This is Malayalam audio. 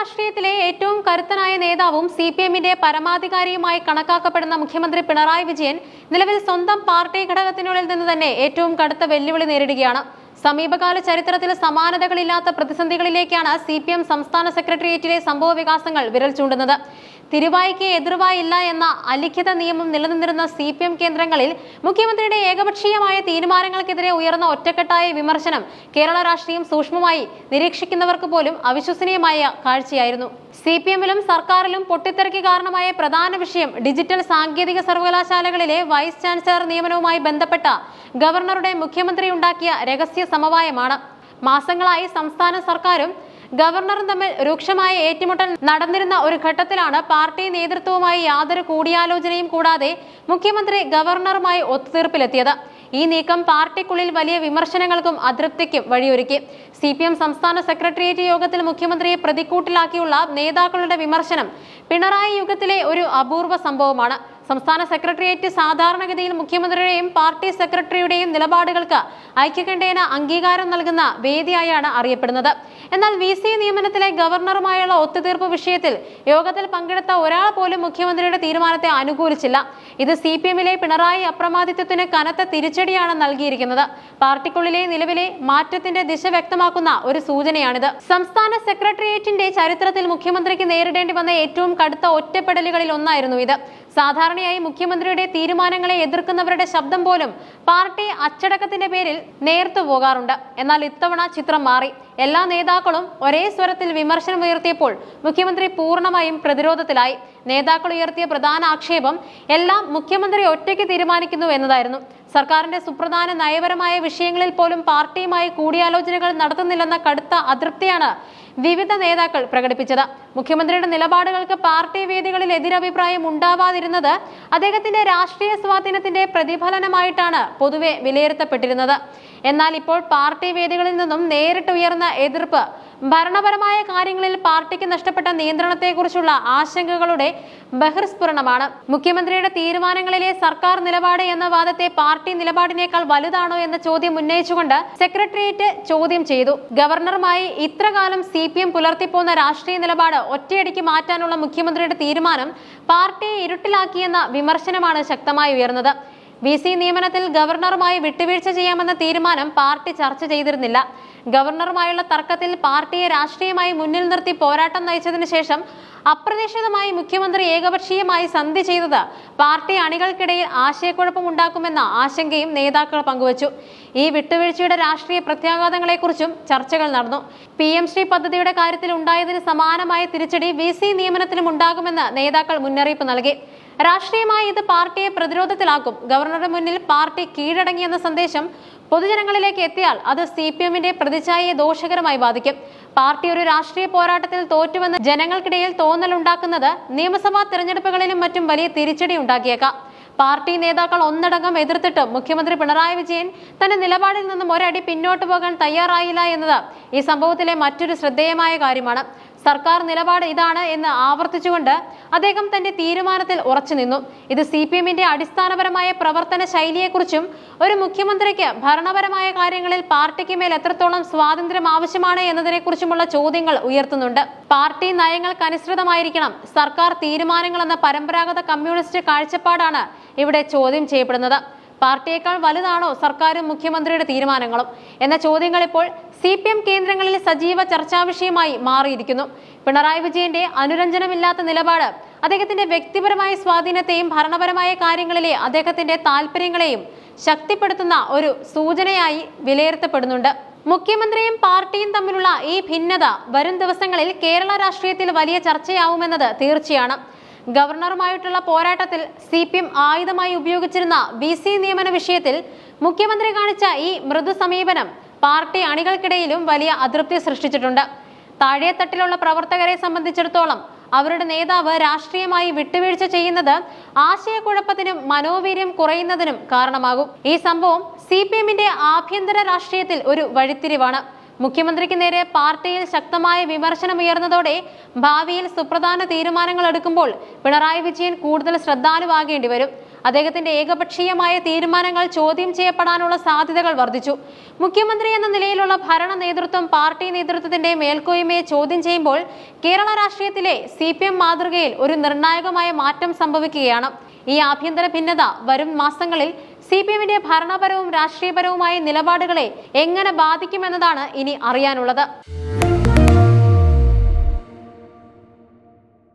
രാഷ്ട്രീയത്തിലെ ഏറ്റവും കരുത്തനായ നേതാവും സി പി എമ്മിന്റെ പരമാധികാരിയുമായി കണക്കാക്കപ്പെടുന്ന മുഖ്യമന്ത്രി പിണറായി വിജയൻ നിലവിൽ സ്വന്തം പാർട്ടി ഘടകത്തിനുള്ളിൽ നിന്ന് തന്നെ ഏറ്റവും കടുത്ത വെല്ലുവിളി നേരിടുകയാണ്. സമീപകാല ചരിത്രത്തിൽ സമാനതകളില്ലാത്ത പ്രതിസന്ധികളിലേക്കാണ് സി പി എം സംസ്ഥാന സെക്രട്ടേറിയറ്റിലെ സംഭവ വികാസങ്ങൾ വിരൽ ചൂണ്ടുന്നത്. തിരുവായിക്ക് എതിർവായില്ല എന്ന അലിഖിത നിയമം നിലനിന്നിരുന്ന സി പി എം കേന്ദ്രങ്ങളിൽ മുഖ്യമന്ത്രിയുടെ ഏകപക്ഷീയമായ തീരുമാനങ്ങൾക്കെതിരെ ഉയർന്ന ഒറ്റക്കെട്ടായ വിമർശനം കേരള രാഷ്ട്രീയം സൂക്ഷ്മമായി നിരീക്ഷിക്കുന്നവർക്ക് പോലും അവിശ്വസനീയമായ കാഴ്ചയായിരുന്നു. സി പി എമ്മിലും സർക്കാരിലും പൊട്ടിത്തെറിക്ക് കാരണമായ പ്രധാന വിഷയം ഡിജിറ്റൽ സാങ്കേതിക സർവകലാശാലകളിലെ വൈസ് ചാൻസലർ നിയമനവുമായി ബന്ധപ്പെട്ട ഗവർണറുടെ മുഖ്യമന്ത്രി ഉണ്ടാക്കിയ രഹസ്യ സമവായമാണ്. മാസങ്ങളായി സംസ്ഥാന സർക്കാരും ഗവർണറും തമ്മിൽ രൂക്ഷമായ ഏറ്റുമുട്ടൽ നടന്നിരുന്ന ഒരു ഘട്ടത്തിലാണ് പാർട്ടി നേതൃത്വവുമായി യാതൊരു കൂടിയാലോചനയും കൂടാതെ മുഖ്യമന്ത്രി ഗവർണറുമായി ഒത്തുതീർപ്പിലെത്തിയത്. ഈ നീക്കം പാർട്ടിക്കുള്ളിൽ വലിയ വിമർശനങ്ങൾക്കും അതൃപ്തിക്കും വഴിയൊരുക്കി. സി പി എം സംസ്ഥാന സെക്രട്ടേറിയറ്റ് യോഗത്തിൽ മുഖ്യമന്ത്രിയെ പ്രതിക്കൂട്ടിലാക്കിയുള്ള നേതാക്കളുടെ വിമർശനം പിണറായി യുഗത്തിലെ ഒരു അപൂർവ സംഭവമാണ്. സംസ്ഥാന സെക്രട്ടേറിയറ്റ് സാധാരണഗതിയിൽ മുഖ്യമന്ത്രിയുടെയും പാർട്ടി സെക്രട്ടറിയുടെയും നിലപാടുകൾക്ക് ഐക്യകണ്ഠേന അംഗീകാരം നൽകുന്ന വേദിയായാണ് അറിയപ്പെടുന്നത്. എന്നാൽ വി സി നിയമനത്തിലെ ഗവർണറുമായുള്ള ഒത്തുതീർപ്പ് വിഷയത്തിൽ യോഗത്തിൽ പങ്കെടുത്ത ഒരാൾ പോലും മുഖ്യമന്ത്രിയുടെ തീരുമാനത്തെ അനുകൂലിച്ചില്ല. ഇത് സി പി എമ്മിലെ പിണറായി അപ്രമാദിത്വത്തിന് കനത്ത തിരിച്ചടിയാണ് നൽകിയിരിക്കുന്നത്. പാർട്ടിക്കുള്ളിലെ നിലവിലെ മാറ്റത്തിന്റെ ദിശ വ്യക്തമാക്കുന്ന ഒരു സൂചനയാണിത്. സംസ്ഥാന സെക്രട്ടേറിയറ്റിന്റെ ചരിത്രത്തിൽ മുഖ്യമന്ത്രിക്ക് നേരിടേണ്ടി വന്ന ഏറ്റവും കടുത്ത ഒറ്റപ്പെടലുകളിൽ ഒന്നായിരുന്നു ഇത്. സാധാരണയായി മുഖ്യമന്ത്രിയുടെ തീരുമാനങ്ങളെ എതിർക്കുന്നവരുടെ ശബ്ദം പോലും പാർട്ടി അച്ചടക്കത്തിന്റെ പേരിൽ നേർത്തു പോകാറുണ്ട്. എന്നാൽ ഇത്തവണ ചിത്രം മാറി. എല്ലാ നേതാക്കളും ഒരേ സ്വരത്തിൽ വിമർശനം ഉയർത്തിയപ്പോൾ മുഖ്യമന്ത്രി പൂർണമായും പ്രതിരോധത്തിലായി. നേതാക്കൾ ഉയർത്തിയ പ്രധാന ആക്ഷേപം എല്ലാം മുഖ്യമന്ത്രി ഒറ്റയ്ക്ക് തീരുമാനിക്കുന്നു എന്നതായിരുന്നു. സർക്കാരിന്റെ സുപ്രധാന നയപരമായ വിഷയങ്ങളിൽ പോലും പാർട്ടിയുമായി കൂടിയാലോചനകൾ നടത്തുന്നില്ലെന്ന കടുത്ത അതൃപ്തിയാണ് വിവിധ നേതാക്കൾ പ്രകടിപ്പിച്ചത്. മുഖ്യമന്ത്രിയുടെ നിലപാടുകൾക്ക് പാർട്ടി വേദികളിൽ എതിരഭിപ്രായം ഉണ്ടാവാതിരുന്നത് അദ്ദേഹത്തിന്റെ രാഷ്ട്രീയ സ്വാധീനത്തിന്റെ പ്രതിഫലനമായിട്ടാണ് പൊതുവെ വിലയിരുത്തപ്പെട്ടിരുന്നത്. എന്നാൽ ഇപ്പോൾ പാർട്ടി വേദികളിൽ നിന്നും നേരിട്ട് ഉയർന്ന എതിർപ്പ്. ഭരണപരമായ കാര്യങ്ങളിൽ പാർട്ടിക്ക് നഷ്ടപ്പെട്ട നിയന്ത്രണത്തെക്കുറിച്ചുള്ള ആശങ്കകളുടെ ബഹിർസ്ഫുരണമാണ്. മുഖ്യമന്ത്രിയുടെ തീരുമാനങ്ങളിലെ സർക്കാർ നിലപാട് എന്ന വാദത്തെ പാർട്ടി നിലപാടിനേക്കാൾ വലുതാണോ എന്ന ചോദ്യം ഉന്നയിച്ചുകൊണ്ട് സെക്രട്ടേറിയറ്റ് ചോദ്യം ചെയ്തു. ഗവർണറുമായി ഇത്രകാലം സി പി എം പുലർത്തിപ്പോന്ന രാഷ്ട്രീയ നിലപാട് ഒറ്റയടിക്ക് മാറ്റാനുള്ള മുഖ്യമന്ത്രിയുടെ തീരുമാനം പാർട്ടിയെ ഇരുട്ടിലാക്കിയെന്ന വിമർശനമാണ് ശക്തമായി ഉയർന്നത്. വി സി നിയമനത്തിൽ ഗവർണറുമായി വിട്ടുവീഴ്ച ചെയ്യാമെന്ന തീരുമാനം പാർട്ടി ചർച്ച ചെയ്തിരുന്നില്ല. ഗവർണറുമായുള്ള തർക്കത്തിൽ പാർട്ടിയെ രാഷ്ട്രീയമായി മുന്നിൽ നിർത്തി പോരാട്ടം നയിച്ചതിനു ശേഷം അപ്രതീക്ഷിതമായി മുഖ്യമന്ത്രി ഏകപക്ഷീയമായി സന്ധി ചെയ്തത് പാർട്ടി അണികൾക്കിടയിൽ ആശയക്കുഴപ്പം ഉണ്ടാക്കുമെന്ന ആശങ്കയും നേതാക്കൾ പങ്കുവച്ചു. ഈ വിട്ടുവീഴ്ചയുടെ രാഷ്ട്രീയ പ്രത്യാഘാതങ്ങളെക്കുറിച്ചും ചർച്ചകൾ നടന്നു. പി എം ശ്രീ പദ്ധതിയുടെ കാര്യത്തിൽ ഉണ്ടായതിന് സമാനമായ തിരിച്ചടി വി സി നിയമനത്തിലും ഉണ്ടാകുമെന്ന് നേതാക്കൾ മുന്നറിയിപ്പ് നൽകി. രാഷ്ട്രീയമായി ഇത് പാർട്ടിയെ പ്രതിരോധത്തിലാക്കും. ഗവർണറുടെ മുന്നിൽ പാർട്ടി കീഴടങ്ങിയെന്ന സന്ദേശം പൊതുജനങ്ങളിലേക്ക് എത്തിയാൽ അത് സി പി എമ്മിന്റെ പ്രതിച്ഛായയെ ദോഷകരമായി ബാധിക്കും. പാർട്ടി ഒരു രാഷ്ട്രീയ പോരാട്ടത്തിൽ തോറ്റുവെന്ന് ജനങ്ങൾക്കിടയിൽ തോന്നലുണ്ടാക്കുന്നത് നിയമസഭാ തെരഞ്ഞെടുപ്പുകളിലും മറ്റും വലിയ തിരിച്ചടി ഉണ്ടാക്കിയേക്കാം. പാർട്ടി നേതാക്കൾ ഒന്നടങ്കം എതിർത്തിട്ട് മുഖ്യമന്ത്രി പിണറായി വിജയൻ തന്റെ നിലപാടിൽ നിന്നും ഒരടി പിന്നോട്ട് പോകാൻ തയ്യാറായില്ല എന്നത് ഈ സംഭവത്തിലെ മറ്റൊരു ശ്രദ്ധേയമായ കാര്യമാണ്. സർക്കാർ നിലപാട് ഇതാണ് എന്ന് ആവർത്തിച്ചുകൊണ്ട് അദ്ദേഹം തന്റെ തീരുമാനത്തിൽ ഉറച്ചു നിന്നു. ഇത് സി പി എമ്മിന്റെ അടിസ്ഥാനപരമായ പ്രവർത്തന ശൈലിയെക്കുറിച്ചും ഒരു മുഖ്യമന്ത്രിക്ക് ഭരണപരമായ കാര്യങ്ങളിൽ പാർട്ടിക്ക് മേൽ എത്രത്തോളം സ്വാതന്ത്ര്യം ആവശ്യമാണ് എന്നതിനെക്കുറിച്ചുമുള്ള ചോദ്യങ്ങൾ ഉയർത്തുന്നുണ്ട്. പാർട്ടി നയങ്ങൾക്കനുസൃതമായിരിക്കണം സർക്കാർ തീരുമാനങ്ങൾ എന്ന പരമ്പരാഗത കമ്മ്യൂണിസ്റ്റ് കാഴ്ചപ്പാടാണ് ഇവിടെ ചോദ്യം ചെയ്യപ്പെടുന്നത്. പാർട്ടിയേക്കാൾ വലുതാണോ സർക്കാരും മുഖ്യമന്ത്രിയുടെ തീരുമാനങ്ങളും? എന്ന ചോദ്യങ്ങൾ ഇപ്പോൾ സി പി എം കേന്ദ്രങ്ങളിൽ സജീവ ചർച്ചാ വിഷയമായി മാറിയിരിക്കുന്നു. പിണറായി വിജയന്റെ അനുരഞ്ജനമില്ലാത്ത നിലപാട് അദ്ദേഹത്തിന്റെ വ്യക്തിപരമായ സ്വാധീനത്തെയും ഭരണപരമായ കാര്യങ്ങളിലെ അദ്ദേഹത്തിന്റെ താല്പര്യങ്ങളെയും ശക്തിപ്പെടുത്തുന്ന ഒരു സൂചനയായി വിലയിരുത്തപ്പെടുന്നുണ്ട്. മുഖ്യമന്ത്രിയും പാർട്ടിയും തമ്മിലുള്ള ഈ ഭിന്നത വരും ദിവസങ്ങളിൽ കേരള രാഷ്ട്രീയത്തിൽ വലിയ ചർച്ചയാവുമെന്നത് തീർച്ചയാണ്. ഗവർണറുമായിട്ടുള്ള പോരാട്ടത്തിൽ സി പി എം ആയുധമായി ഉപയോഗിച്ചിരുന്ന വി സി നിയമന വിഷയത്തിൽ മുഖ്യമന്ത്രി കാണിച്ച ഈ മൃദു സമീപനം പാർട്ടി അണികൾക്കിടയിലും വലിയ അതൃപ്തി സൃഷ്ടിച്ചിട്ടുണ്ട്. താഴെത്തട്ടിലുള്ള പ്രവർത്തകരെ സംബന്ധിച്ചിടത്തോളം അവരുടെ നേതാവ് രാഷ്ട്രീയമായി വിട്ടുവീഴ്ച ചെയ്യുന്നത് ആശയക്കുഴപ്പത്തിനും മനോവീര്യം കുറയുന്നതിനും കാരണമാകും. ഈ സംഭവം സി പി എമ്മിന്റെ ആഭ്യന്തര രാഷ്ട്രീയത്തിൽ ഒരു വഴിത്തിരിവാണ്. മുഖ്യമന്ത്രിക്ക് നേരെ പാർട്ടിയിൽ ശക്തമായ വിമർശനം ഉയർന്നതോടെ ഭാവിയിൽ സുപ്രധാന തീരുമാനങ്ങൾ എടുക്കുമ്പോൾ പിണറായി വിജയൻ കൂടുതൽ ശ്രദ്ധാലുവാകേണ്ടി വരും. അദ്ദേഹത്തിന്റെ ഏകപക്ഷീയമായ തീരുമാനങ്ങൾ ചോദ്യം ചെയ്യപ്പെടാനുള്ള സാധ്യതകൾ വർദ്ധിച്ചു. മുഖ്യമന്ത്രി എന്ന നിലയിലുള്ള ഭരണ നേതൃത്വം പാർട്ടി നേതൃത്വത്തിന്റെ മേൽക്കോയ്മയെ ചോദ്യം ചെയ്യുമ്പോൾ കേരള രാഷ്ട്രീയത്തിലെ സി മാതൃകയിൽ ഒരു നിർണായകമായ മാറ്റം സംഭവിക്കുകയാണ്. ഈ ആഭ്യന്തര ഭിന്നത വരും മാസങ്ങളിൽ സി പി എമ്മിന്റെ ഭരണപരവും രാഷ്ട്രീയപരവുമായ നിലപാടുകളെ എങ്ങനെ ബാധിക്കുമെന്നതാണ് ഇനി അറിയാനുള്ളത്.